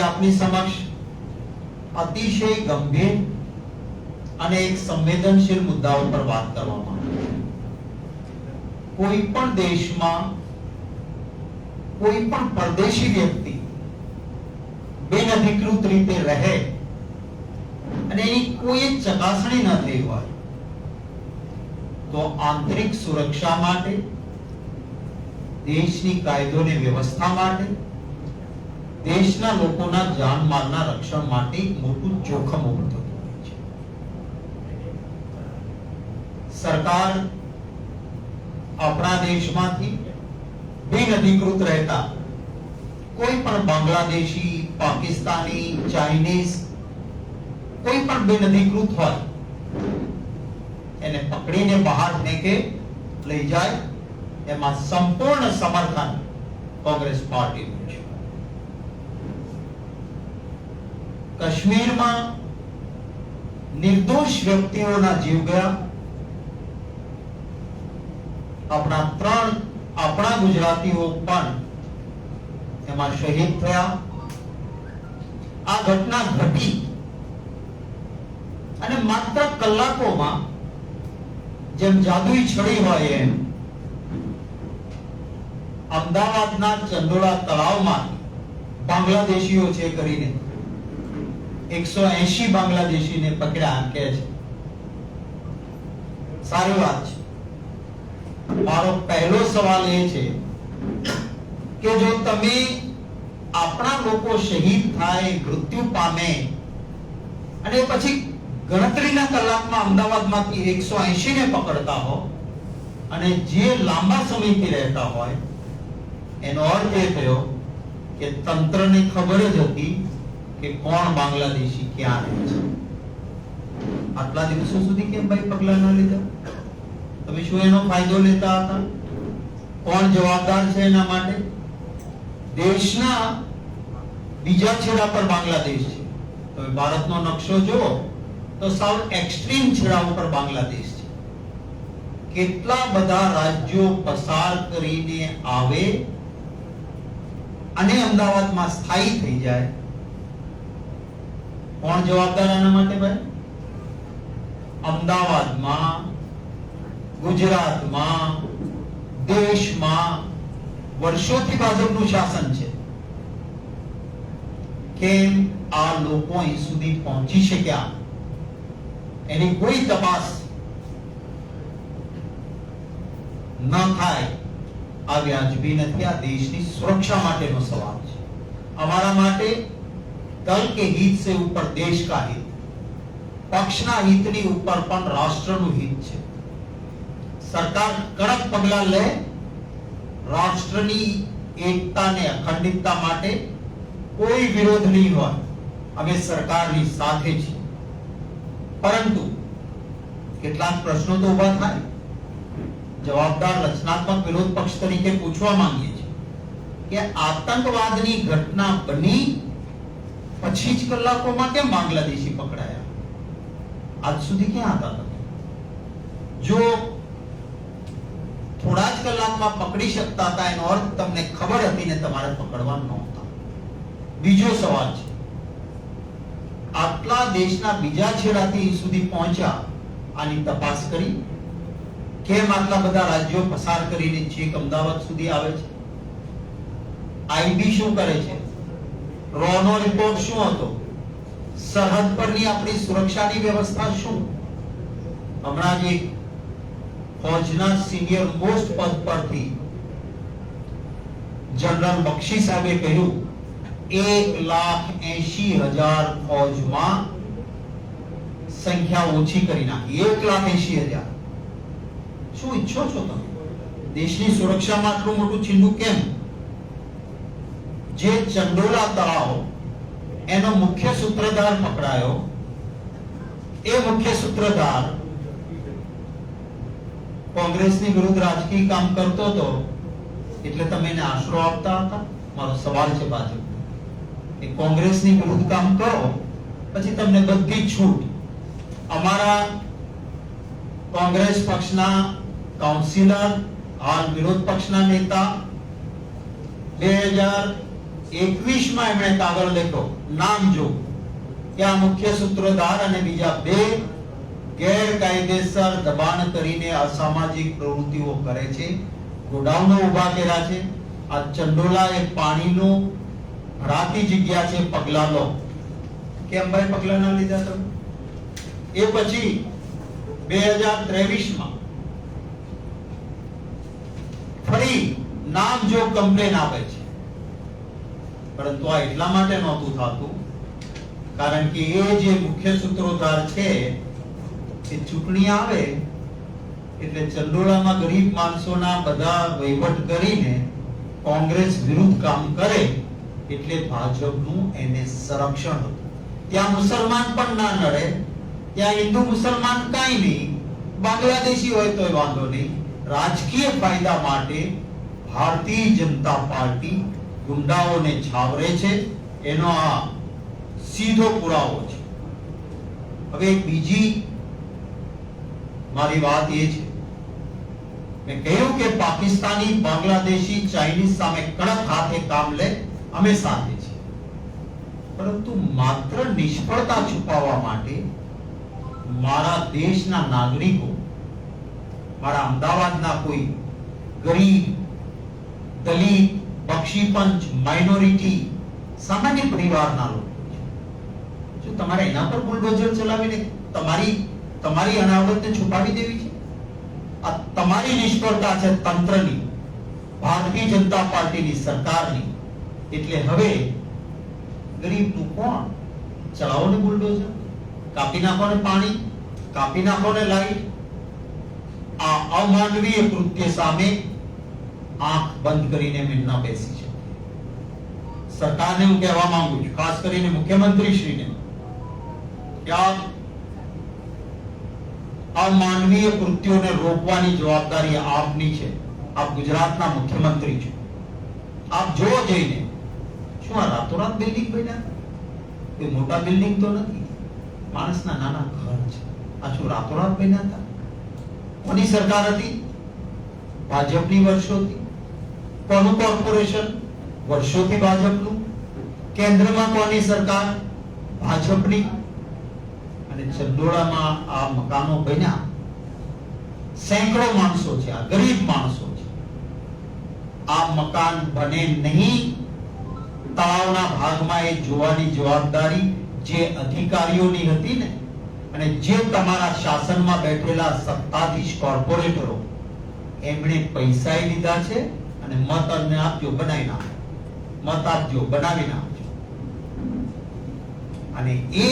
આજે આપની સમક્ષ અતિશય ગંભીર અને એક સંવેદનશીલ મુદ્દાઓ પર વાત કરવામાં કોઈ પણ દેશમાં કોઈ પણ પરદેશી વ્યક્તિ બિનઅધિકૃત રીતે રહે અને એની કોઈ ચકાસણી ન થઈ હોય, તો આંતરિક સુરક્ષા માટે, દેશની કાયદો ને વ્યવસ્થા માટે દેશના લોકોના જાનમાલના રક્ષણ માટે મોટું જોખમ ઊભું થતું સરકાર આપણા દેશમાંથી બિનઅધિકૃત રહેતા કોઈ પણ બાંગ્લાદેશી, પાકિસ્તાની, ચાઇનીઝ, કોઈ પણ બિનઅધિકૃત હોય, એને પકડીને બહાર ફેંકે, લઈ જાય, એમાં સંપૂર્ણ સમર્થન કોંગ્રેસ પાર્ટીનું છે. કાશ્મીરમાં નિર્દોષ વ્યક્તિઓના જીવ ગયા. આપણા ત્રણ, આપણા ગુજરાતીઓ પણ એમાં શહીદ થયા. આ ઘટના ઘટી અને માત્ર કલાકોમાં જેમ જાદુઈ છડી હોય એમ, અમદાવાદના ચંદોળા તળાવમાં બાંગ્લાદેશીઓ છે કરીને એકસો એસી બાંગ્લાદેશીને પકડ્યા કે છે. સારી વાત છે. મારો પહેલો સવાલ એ છે કે જો તમે આપણા લોકો શહીદ થાય, મૃત્યુ પામે, અને પછી ગણતરીના કલાકમાં અમદાવાદમાંથી એકસો એસી ને પકડતા હો, અને જે લાંબા સમયથી રહેતા હોય, એનો અર્થ એ થયો કે તંત્રને ખબર જ હતી કે કોણ બાંગ્લાદેશી ક્યાં રહે છે? આટલા દિવસો સુધી કેમ ભાઈ પગલા ના લીધા? તમે શું એનો ફાયદો લેતા હતા? કોણ જવાબદાર છે એના માટે? દેશના બીજા છેડા પર બાંગ્લાદેશ છે. તમે ભારતનો નકશો જુઓ, તો સાવ એક્સ્ટ્રીમ છેડા ઉપર બાંગ્લાદેશ છે. કેટલા બધા રાજ્યો પસાર કરીને આવે અને અમદાવાદમાં સ્થાયી થઈ જાય કોણ જવાબદાર આના માટે ભાઈ? અમદાવાદમાં, ગુજરાતમાં, દેશમાં વર્ષોથી ભાજપનું શાસન છે. કેમ આ લોકો અહીં સુધી પહોંચી શક્યા? એની કોઈ તપાસ ન થાય. આ વ્યાજબી નથી. આ દેશની સુરક્ષા માટેનો સવાલ છે. અમારા માટે દલ કે હિત સે ઉપર દેશ કા હિત. પક્ષના હિતની ઉપર પણ રાષ્ટ્રનું હિત છે. સરકાર કડક પગલા લે, રાષ્ટ્રની એકતાને અખંડિતતા માટે કોઈ વિરોધ નહીં હોય. અમે સરકારની સાથે છે પરંતુ કેટલાક પ્રશ્નો તો ઊભા થાય. જવાબદાર રચનાત્મક વિરોધ પક્ષ તરીકે પૂછવા માંગીએ છીએ કે આતંકવાદની ઘટના બની પછી જ કલાકોમાં કેમ બાંગ્લાદેશી પકડાયા? આજ સુધી ક્યાં હતા તમે? જો થોડા જ કલાકમાં પકડી શકતા હતા, એનો અર્થ તમને ખબર હતી ને તમારે પકડવા નહોતા. બીજો સવાલ છે. આટલા દેશના બીજા છેડાથી સુધી પહોંચ્યા, આની તપાસ કરી? કેમ આટલા બધા રાજ્યો પસાર કરીને છેક અમદાવાદ સુધી આવે છે? આઈબી શું કરે છે? રોનો રિપોર્ટ શું હતો? સરહદ પરની આપણી સુરક્ષાની વ્યવસ્થા શું? હમણાં જ એક ફોજના સિનિયર મોસ્ટ પદ પરથી જનરલ બક્ષી સાહેબે કહ્યું, એક લાખ એસી હજાર ફૌજમાં સંખ્યા ઓછી કરી નાખી. એક લાખ એસી હજાર. શું ઈચ્છો છો તમે? દેશની સુરક્ષામાં આટલું મોટું છીંડું કેમ? જે ચંડોલા તળાવ એનો મુખ્ય સૂત્રધાર પકડાયો. એ મુખ્ય સૂત્રધાર કોંગ્રેસની વિરુદ્ધ રાજકીય કામ કરતો હતો, એટલે તમે એને આશરો આપતા હતા. મારો સવાલ છે ભાજપ એ કોંગ્રેસની વિરુદ્ધ કામ કરો, પછી તમને બધી છૂટ. અમારા કોંગ્રેસ પક્ષના કાઉન્સિલર, હાલ વિરોધ પક્ષના નેતા, બે હજાર એકવીસમાં એમણે કાગળ લખ્યો. નામ જો. આ મુખ્ય સૂત્રધાર અને બીજા બે ગેરકાયદેસર દબાણ કરીને અસામાજિક પ્રવૃત્તિઓ કરે છે. ગોડાઉનો ઊભા કર્યા છે. આ ચંડોલા એ પાણીનો ભરાતી જગ્યા છે પગલા લો. કેમ ભાઈ પગલા ના લીધા તમે? એ પછી બે હજાર ત્રેવીસમાં ફરી નામ જો કમ્પ્લેન આપે છે. પરંતુ આ એટલા માટે નહોતું થતું, કારણ કે એ જે મુખ્ય સૂત્રોધાર છે, એ ચૂંટણી આવે, એટલે ચંડોળામાં ગરીબ માણસોના બધા વહીવટ કરીને કોંગ્રેસ વિરુદ્ધ કામ કરે, એટલે ભાજપનું એને સંરક્ષણ હતું. ત્યાં મુસલમાન પણ ના નડે, ત્યાં હિન્દુ મુસલમાન કાંઈ નહીં, બાંગ્લાદેશી હોય તોય વાંધો નહીં. રાજકીય ફાયદા માટે ભારતીય જનતા પાર્ટી ગુંડાઓને છાવરે છે, એનો આ સીધો પુરાવો છે. હવે બીજી મારી વાત એ છે. મેં કહ્યું કે પાકિસ્તાની, બાંગ્લાદેશી, ચાઇનીઝ સામે કડક હાથે કામ લે, અમે સાથે છીએ. પરંતુ માત્ર નિષ્ફળતા છુપાવવા માટે મારા દેશના નાગરિકો, મારા અમદાવાદના કોઈ ગરીબ, દલિત બક્ષીપંચ માઇનોરિટી સામાન્ય પરિવારના લોકો. જો તમારે એના પર બુલડોઝર ચલાવીને તમારી તમારી અનાવતને છુપાવી દેવી છે? આ તમારી નિષ્ફળતા છે તંત્રની, ભારતીય જનતા પાર્ટીની સરકારની. એટલે હવે ગરીબનું કોણ? ચલાવો ને બુલડોઝર. કાપી નાખો ને પાણી, કાપી નાખો ને લાઈટ. આ અમાનવીય કૃત્ય સામે આંખ બંધ કરીને અમે ન બેસી છે. સરકારને હું કહેવા માંગુ છું, ખાસ કરીને મુખ્યમંત્રી શ્રીને આ માનવીય કૃત્યોને રોકવાની જવાબદારી આપની છે. આપ ગુજરાતના મુખ્યમંત્રી છો. આપ જો જઈને, શું આ રાતોરાત બિલ્ડિંગ બન્યા? કોઈ મોટા બિલ્ડિંગ તો નથી. માણસના નાના ઘર છે. આ શું રાતોરાત બન્યા હતા? કોની સરકાર હતી? ભાજપની વર્ષોથી. કોનું કોર્પોરેશન, વર્ષોથી ભાજપનું, કેન્દ્રમાં કોની સરકાર? ભાજપની. અને ચંદોળામાં આ મકાનો બન્યા. સેંકડો માણસો છે, આ ગરીબ માણસો છે. આ મકાન બને નહીં. તળાવના ભાગમાં એ જોવાની જવાબદારી જે અધિકારીઓની હતી ને, અને જે તમારા શાસનમાં બેઠેલા સત્તાધીશ કોર્પોરેટરો, એમણે પૈસા લીધા છે અને મત આપજો બનાવી નાખો. મત આપજો, બનાવી નાખજો. અને એ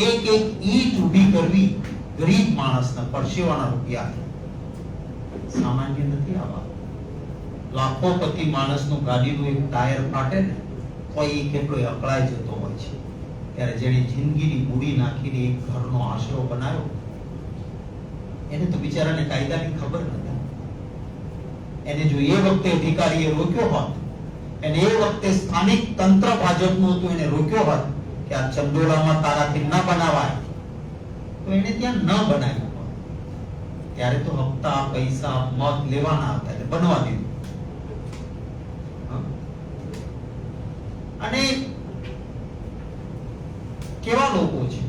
એક એક ઈટ ઊભી કરવી ગરીબ માણસના પરસેવાના રૂપિયા. સામાન્ય નથી આવા. લાખોપતિ માણસનું ગાડીનું એક ટાયર ફાટે ને તો એ કેટલો અકળાઈ જતો હોય છે. ત્યારે જેણે જિંદગીની મૂડી નાખીને એક ઘરનો આશરો બનાવ્યો, એને તો બિચારાને કાયદાની ખબર નથી. એને જો એ વખતે અધિકારીએ રોક્યો હોત એને એ વખતે સ્થાનિક તંત્ર ભાજપનું હતું એને રોક્યો હોત કે આ ચંદોલામાં તારાથી ન બનાવાય, તો એને ત્યાં ન બનાવ્યું. ત્યારે તો હપ્તા, પૈસા, મત લેવાના હતા એટલે બનવા દીધું. અને કેવા લોકો છે?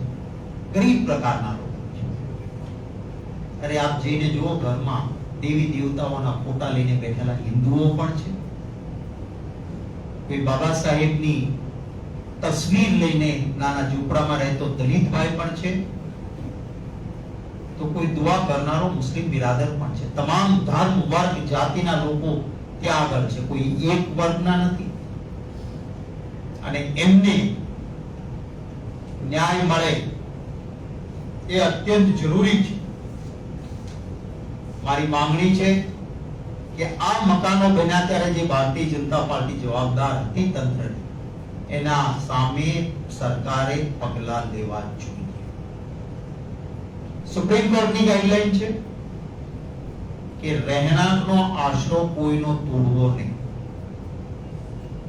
ગરીબ પ્રકારના લોકો છે. અરે આપ જઈને જુઓ ઘરમાં દેવી દેવતાઓના ફોટા લઈને બેઠેલા હિન્દુઓ પણ છે. બાબા સાહેબની તસવીર લઈને નાના ઝૂંપડામાં રહેતો દલિત ભાઈ પણ છે. તો કોઈ દુઆ કરનારો મુસ્લિમ બિરાદર પણ છે. તમામ ધર્મ, વર્ગ, જાતિના લોકો ત્યાં આગળ છે. કોઈ એક વર્ગના નથી. અને એમને ન્યાય મળે એ અત્યંત જરૂરી છે. મારી માંગણી છે કે આ મકાનો બન્યા ત્યારે જે ભારતીય જનતા પાર્ટી જવાબદાર હતી તંત્રની, એના સામે સરકારે પગલા લેવા જોઈએ. સુપ્રીમ કોર્ટની ગાઈડલાઈન છે કે રહેણાંકનો આશરો કોઈનો તોડવો નહીં.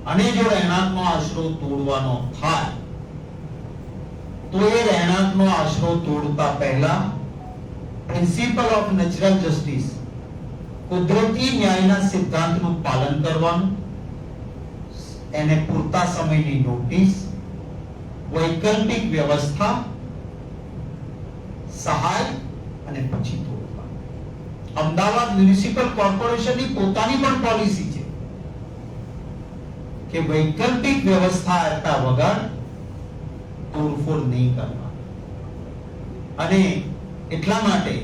અને જો રહેણાંકનો આશરો તોડવાનો થાય, તો એ રહેણાંકનો આશરો તોડતા પહેલા પ્રિન્સિપલ ઓફ નેચરલ જસ્ટિસ, કુદરતી ન્યાયના સિદ્ધાંતનું પાલન કરવાનું, એને પૂરતા સમયની નોટિસ, વૈકલ્પિક વ્યવસ્થા, સહાય અને પછી તોડવા. અમદાવાદ મ્યુનિસિપલ કોર્પોરેશનની પોતાની પણ પોલિસી છે કે વૈકલ્પિક વ્યવસ્થા આપ્યા વગર તોડફોડ નહીં કરવા અને એટલા માટે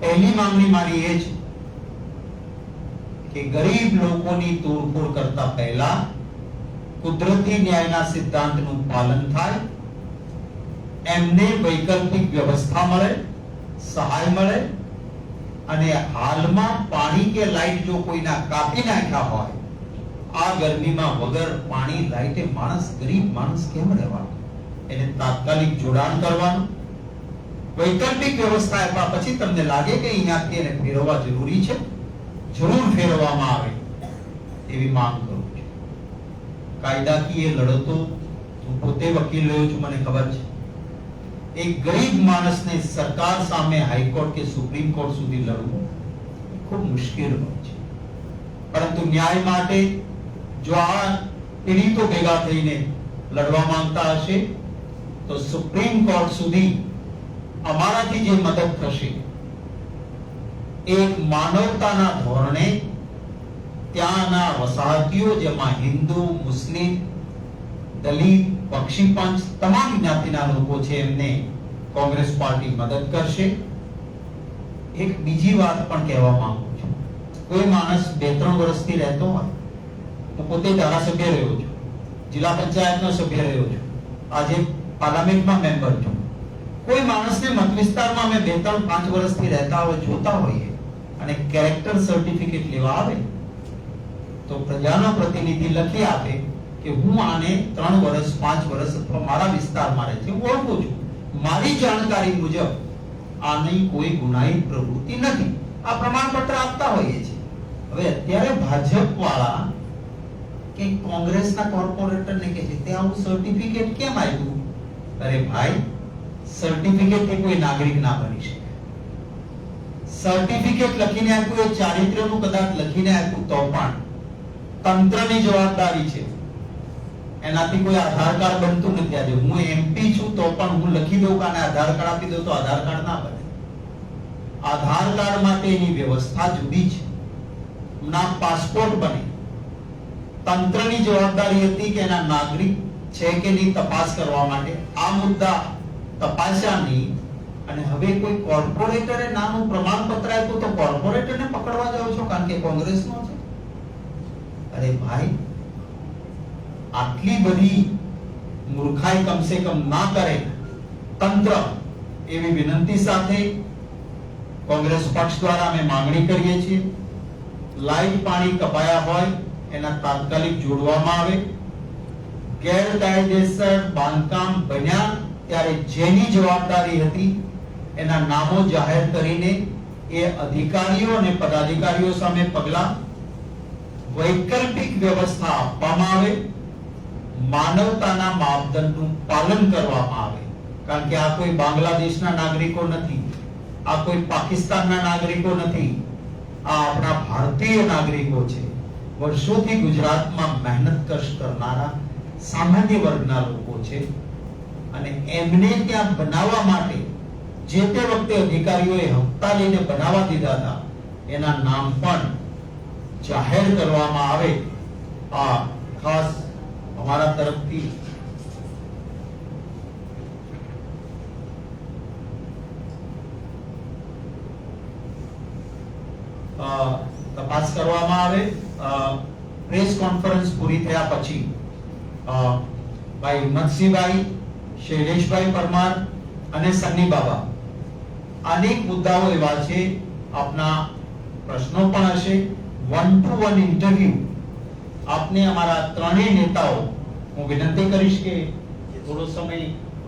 પહેલી માંગણી મારી એ છે કે ગરીબ લોકોની તોડફોડ કરતા પહેલા કુદરતી ન્યાયના સિદ્ધાંતનું પાલન થાય, એમને વૈકલ્પિક વ્યવસ્થા મળે, સહાય મળે, અને હાલમાં પાણી કે લાઈટ જો કોઈના કાપી નાખ્યા હોય, આ ગરમીમાં વગર પાણી લાઈટે માણસ ગરીબ માણસ કેમ રહેવાનો? એને તાત્કાલિક જોડાણ કરવાનું વૈકલ્પિક વ્યવસ્થા આપ્યા પછી તમને લાગે કે અહીંયાથી એને ફેરવવા જરૂરી છે? જરૂર ફેરવવામાં આવે એવી માંગ કરું છું. કાયદાકીય લડતો હું પોતે વકીલ રહ્યો છું, મને ખબર છે. એક ગરીબ માણસને સરકાર સામે હાઈકોર્ટ કે સુપ્રીમ કોર્ટ સુધી લડવું ખૂબ મુશ્કેલ હોય છે. પરંતુ ન્યાય માટે જો આ પીડિતો ભેગા થઈને લડવા માંગતા હશે, તો સુપ્રીમ કોર્ટ સુધી અમારાથી જે મદદ થશે એક માનવતાના ધોરણે ત્યાંના વસાહતીઓ, જેમાં હિન્દુ, મુસ્લિમ, દલિત, પક્ષી પંચ તમામ જ્ઞાતિના લોકો છે, એમને કોંગ્રેસ પાર્ટી મદદ કરશે. એક બીજી વાત પણ કહેવા માંગુ છું. કોઈ માણસ બે ત્રણ વર્ષથી રહેતો હોય, હું પોતે ધારાસભ્ય રહ્યો છું, જિલ્લા પંચાયતનો સભ્ય રહ્યો છું, આજે પાર્લામેન્ટમાં મેમ્બર છું. કોઈ માણસને મત વિસ્તારમાં અમે બે ત્રણ પાંચ વર્ષથી રહેતા હોય, જોતા હોઈએ અને કેરેક્ટર સર્ટિફિકેટ લેવા આવે, તો પ્રજાનો પ્રતિનિધિ લખી આપે કે હું આને ત્રણ વર્ષ, પાંચ વર્ષ અથવા મારા વિસ્તારમાં રહે છે, હું ઓળખું છું. મારી જાણકારી મુજબ આની કોઈ ગુનાહિત પ્રવૃત્તિ નથી. આ પ્રમાણપત્ર આપતા હોઈએ છીએ. હવે અત્યારે ભાજપ વાળા કે કોંગ્રેસના કોર્પોરેટરને કહે છે, તે આવું સર્ટિફિકેટ કેમ આપ્યું? અરે ભાઈ સર્ટિફિકેટથી કોઈ નાગરિક ના બની શકે. સર્ટિફિકેટ લખીને આપ્યું એ ચારિત્ર્યનું કદાચ લખીને આપ્યું તો પણ તંત્રની જવાબદારી છે. એનાથી કોઈ આધાર કાર્ડ બનતું નથી આજે. હું એમપી છું તો પણ હું લખી દઉં કે આધાર કાર્ડ આપી દઉં તો આધાર કાર્ડ ના બને. આધાર કાર્ડ માટેની વ્યવસ્થા જુદી છે. ના, પાસપોર્ટ બને. તંત્રની જવાબદારી હતી કે એના નાગરિક છે કે નહીં તપાસ કરવા માટે. આ મુદ્દા તપાસ્યા નહીં અને હવે કોઈ કોર્પોરેટરે નાનું પ્રમાણપત્ર આપ્યું તો કોર્પોરેટરને પકડવા જાવ છો કારણ કે કોંગ્રેસનો છે? અરે ભાઈ, આટલી બધી મૂર્ખાઈ કમસે કમ ના કરે તંત્ર એવી વિનંતી સાથે કોંગ્રેસ પક્ષ દ્વારા અમે માંગણી કરીએ છીએ. લાઈટ પાણી કપાયા હોય, એના તાત્કાલિક જોડવામાં આવે. ગેરકાયદેસર બાંધકામ બન્યા ત્યારે જેની જવાબદારી હતી, એના નામો જાહેર કરીને એ અધિકારીઓ અને પદાધિકારીઓ સામે પગલા વૈકલ્પિક વ્યવસ્થા આપવામાં આવે, માનવતાના માપદંડનું પાલન કરવામાં આવે. કારણ કે આ કોઈ બાંગ્લાદેશના નાગરિકો નથી, આ કોઈ પાકિસ્તાનના નાગરિકો નથી, આ આપણા ભારતીય નાગરિકો છે. વર્ષોથી ગુજરાતમાં મહેનત કશ કરનારા સામાન્ય વર્ગના લોકો છે. અને એમને ત્યાં બનાવવા માટે જે તે વખતે અધિકારીઓએ હપ્તા લઈને બનાવવા દીધા હતા, એના નામ પણ જાહેર કરવામાં આવે. આ ખાસ અમારા તરફથી તપાસ કરવામાં આવે. પ્રેસ કોન્ફરન્સ પૂરી થયા પછી ભાઈ હિંમતસિંહભાઈ શૈલેષભાઈ પરમાર અને સન્ની બાબા અનેક મુદ્દાઓ એવા છે, આપના પ્રશ્નો પણ હશે. વન ટુ વન ઇન્ટરવ્યુ આપને અમારા ત્રણેય નેતાઓ, હું વિનંતી કરીશ કે થોડો સમય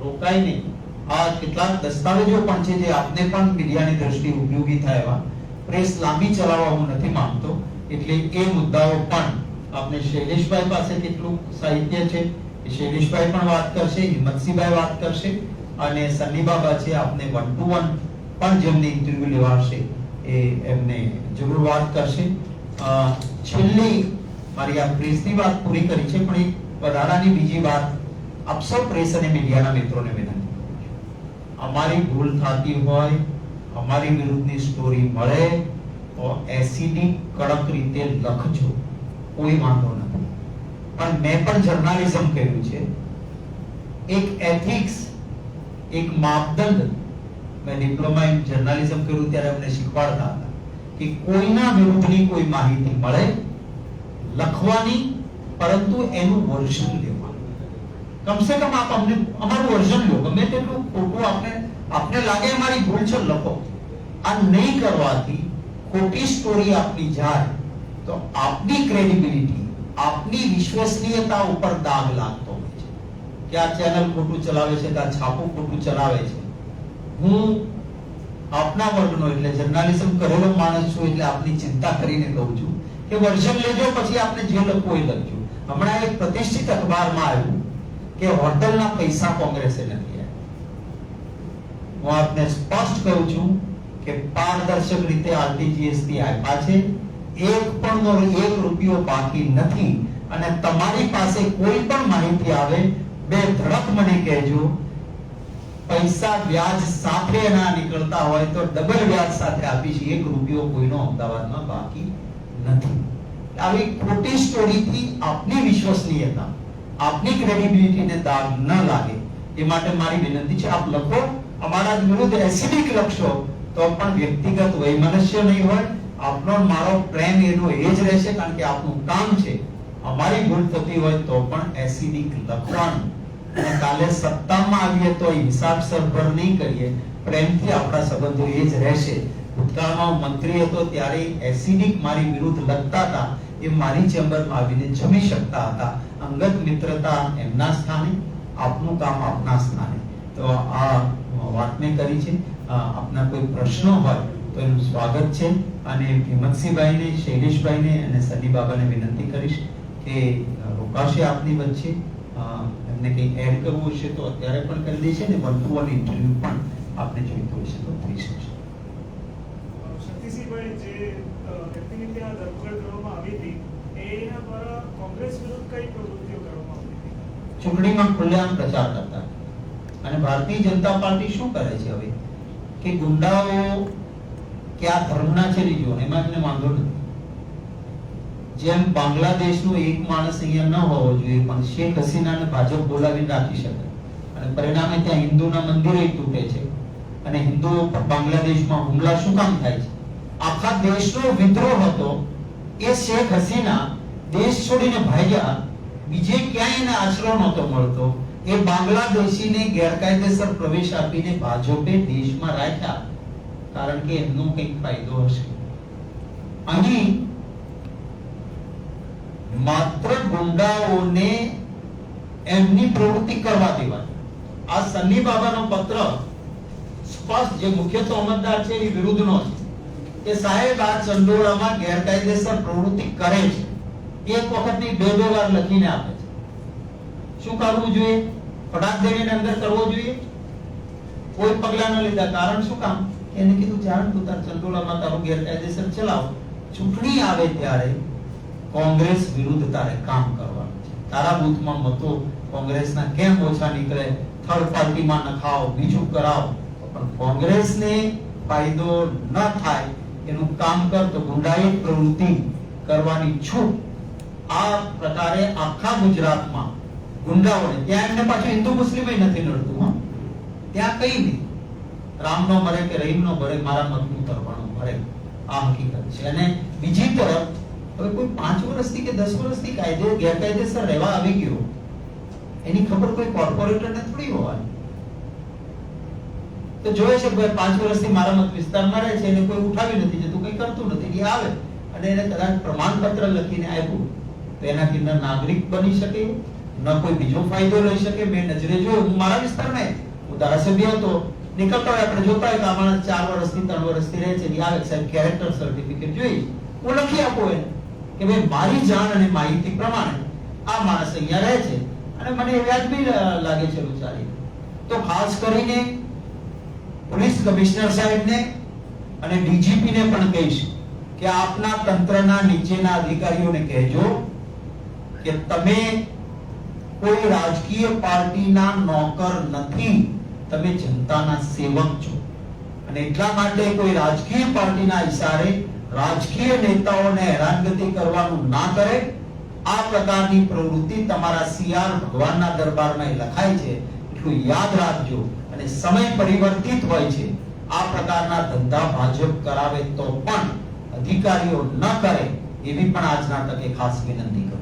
રોકાય નહીં. આ કેટલાક દસ્તાવેજો પણ છે જે આપને પણ મીડિયાની દ્રષ્ટિએ ઉપયોગી થાય એવા. પ્રેસ લાંબી ચલાવવા હું નથી માંગતો. એટલે એ મુદ્દાઓ પણ આપને શૈલેષભાઈ પાસે કેટલું સાહિત્ય છે શૈલેષભાઈ પણ વાત કરશે, હિંમતસિંહભાઈ વાત કરશે અને સન્ની બાબા છે આપને વન ટુ વન પણ જેમને ઇન્ટરવ્યુ લેવાશે એ એમને જરૂર વાત કરશે. છેલ્લી મારી આ પ્રેસની વાત પૂરી કરી છે, પણ એક વધારાની બીજી વાત આપ સૌ પ્રેસ અને મીડિયાના મિત્રોને વિનંતી અમારી ભૂલ થતી હોય, અમારી વિરુદ્ધની સ્ટોરી મળે, તો એસીડી કડક રીતે લખજો. કોઈ વાંધો નથી. પણ મેં પણ જર્નાલિઝમ કર્યું છે. એક એથિક્સ એક માપદંડ મેં ડિપ્લોમા ઇન જર્નાલિઝમ કર્યું ત્યારે અમને શીખવાડતા હતા કે કોઈના વિરુદ્ધની કોઈ માહિતી મળે, લખવાની, પરંતુ એનું વર્ઝન લેવાનું. કમસે કમ આપ અમને, અમારું વર્ઝન લો. ગમે તેટલું ખોટું આપને આપને લાગે અમારી ભૂલ છે, લખો. આ નહીં કરવાથી ખોટી સ્ટોરી આપની જાય, તો આપની ક્રેડિબિલિટી આપની વિશ્વસનીયતા ઉપર દાગ લાગતો હોય છે. કે આ ચેનલ ખોટું ચલાવે છે, કે આ છાપું ખોટું ચલાવે છે. હું આપના વર્ગનો એટલે જર્નાલિઝમ કરેલો માણસ છું એટલે આપની ચિંતા કરીને કહું છું કે વર્ઝન લેજો, પછી આપને જે લખવું એ લખજો. હમણાં એક પ્રતિષ્ઠિત અખબારમાં આવ્યું કે હોટલના પૈસા કોંગ્રેસે નથી હું આપને સ્પષ્ટ કહું છું કે પારદર્શક રીતે આરટીજીએસથી આપ્યા છે. એક પણ નો એક રૂપિયો બાકી નથી. અને તમારી પાસે કોઈ પણ માહિતી આવે, બે ધડક મને કહેજો. પૈસા વ્યાજ સાથે ના નીકળતા હોય તો ડબલ વ્યાજ સાથે આપીશ એક રૂપિયો કોઈનો અમદાવાદમાં બાકી નથી. આવી ખોટી સ્ટોરીથી આપની વિશ્વસનીયતા, આપની ક્રેડિબિલિટીને દાગ ન લાગે. એ માટે મારી વિનંતી છે, આપ લખો. અમારા વિરુદ્ધ એસિડિક લખશો તો પણ વ્યક્તિગત વૈમનસ્ય નહીં હોય. આપનો મારો પ્રેમ એનો એ જ રહેશે કારણ કે આપનું કામ છે. અમારી ભૂલ થતી હોય તો પણ એસિડિક લખવાનું. અને કાલે સત્તામાં આવીએ તો હિસાબ સરભર નહીં કરીએ. પ્રેમથી આપણા સંબંધો એ જ રહેશે. ભૂતકાળમાં મંત્રી હતો ત્યારે એસિડિક મારી વિરુદ્ધ લખતા હતા. એ મારી ચેમ્બરમાં આવીને જમી શકતા હતા. અંગત મિત્રતા એમના સ્થાને, આપનું કામ આપના સ્થાને. તો આ વાત મેં કરી છે. આપના કોઈ પ્રશ્નો હોય તો એનું સ્વાગત છે અને હિંમતસિંહભાઈને શૈલેષભાઈને અને સની બાબાને વિનંતી કરીશ કે રોકાશે આપની વચ્ચે. એમને કંઈ એડ કરવું હશે તો અત્યારે પણ કરી દેશે ને વન ટુ વન ઇન્ટરવ્યુ પણ આપને જોઈતું હશે તો થઈ શકશે. શક્તિસિંહભાઈ જે વ્યક્તિની ત્યાં ધરપકડ કરવામાં આવી હતી એના દ્વારા કોંગ્રેસ વિરુદ્ધ કઈ પ્રવૃત્તિઓ કરવામાં આવી હતી? ચૂંટણીમાં ખુલ્લેઆમ પ્રચાર કરતા. અને ભારતીય જનતા પાર્ટી શું કરે છે હવે? કે ગુંડાઓ કયા ધર્મના છે નહીં જો એમાં એમને વાંધો નથી. જેમ બાંગ્લાદેશનો એક માણસ અહીંયા ન હોવો જોઈએ, પણ શેખ હસીનાને ભાજપ બોલાવી રાખી શકે. અને પરિણામે ત્યાં હિન્દુના મંદિરો તૂટે છે. અને હિન્દુઓ પર બાંગ્લાદેશમાં હુમલા શું કામ થાય છે? આખા દેશનો વિદ્રોહ હતો એ શેખ હસીના દેશ છોડીને ભાગ્યા, બીજે ક્યાંય એને આશરો નહોતો મળતો. એ બાંગ્લાદેશીને ગેરકાયદેસર પ્રવેશ આપીને ભાજપે દેશમાં રાખ્યા. કારણ કે એમનો કંઈક ફાયદો હશે. અહીં માત્ર ગુંડાઓને એમની પ્રવૃત્તિ કરવા દેવાની. આ સન્ની બાબાનો પત્ર સ્પષ્ટ જે મુખ્ય તોહમતદાર છે એની વિરુદ્ધનો છે. કે સાહેબ, આ ચંડોળામાં ગેરકાયદેસર પ્રવૃત્તિ કરે છે. એક વખતની બે બે વાર લખીને આપે છે. શું કરવું જોઈએ? ફટાક દેવીને અંદર કરવો જોઈએ? કોઈ પગલા ન લીધા. કારણ શું કામ? એને કીધું જાણ તું તાર ચંડોળામાં તારું ગેરકાયદેસર ચલાવ. ચૂંટણી આવે ત્યારે કોંગ્રેસ વિરુદ્ધ તારે કામ કરવાનું છે. તારા બૂથમાં મતો કોંગ્રેસના કેમ ઓછા નીકળે? થર્ડ પાર્ટીમાં નખાવો બીજું કરાવ. પણ કોંગ્રેસને ફાયદો ન થાય, એનું કામ કર તો ગુંડાઈ પ્રવૃત્તિ કરવાની છૂટ આ પ્રકારે આખા ગુજરાતમાં ગુંડાઓને, ત્યાં એમને પાછું હિન્દુ મુસ્લિમ નથી લડતું ત્યાં કઈ નહીં. રામનો મરે કે રહીમનો મરે, મારા મતનું તરવાનું મરે. આ હકીકત છે. અને બીજી તરફ, હવે કોઈ પાંચ વર્ષથી કે દસ વર્ષથી કાયદે, ગેરકાયદેસર રહેવા આવી ગયો, એની ખબર કોઈ કોર્પોરેટરને થોડી હોવાની તો જોયે છે ભાઈ પાંચ વર્ષથી મારા મત વિસ્તારમાં રહે છે, એને કોઈ ઉઠાવી નથી જતું કંઈ કરતું નથી, એ આવે. અને એને કદાચ પ્રમાણપત્ર લખીને આપ્યું, તો એનાથી ન નાગરિક બની શકે, ન કોઈ બીજો ફાયદો લઈ શકે. મેં નજરે જોયું, હું મારા વિસ્તારમાં હું ધારાસભ્ય હતો. નીકળતો હોય, આપણે જોતા હોય કે આ ચાર વર્ષથી, ત્રણ વર્ષથી રહે છે આવે સાહેબ કેરેક્ટર સર્ટિફિકેટ જોઈ હું લખી આપું એને કે ભાઈ, મારી જાણ અને માહિતી પ્રમાણે આ માણસ અહીંયા રહે છે. અને મને વ્યાજબી લાગે છે વિચારી તો ખાસ કરીને પોલીસ કમિશનર સાહેબને અને ડીજીપીને પણ કહીશ કે આપના તંત્રના નીચેના અધિકારીઓને કહેજો કે તમે કોઈ રાજકીય પાર્ટીના નોકર નથી. તમે જનતાના સેવક છો. અને એટલા માટે કોઈ રાજકીય પાર્ટીના ઇશારે રાજકીય નેતાઓને હેરાનગતિ કરવાનું ના કરે, આ પ્રકારની પ્રવૃત્તિ તમારા સીઆર ભગવાનના દરબારમાં લખાય છે એટલું યાદ રાખજો અને સમય પરિવર્તિત હોય છે. આ પ્રકારના ધંધા ભાજપ કરાવે તો પણ અધિકારીઓ ન કરે એવી પણ આજના તકે ખાસ વિનંતી કરું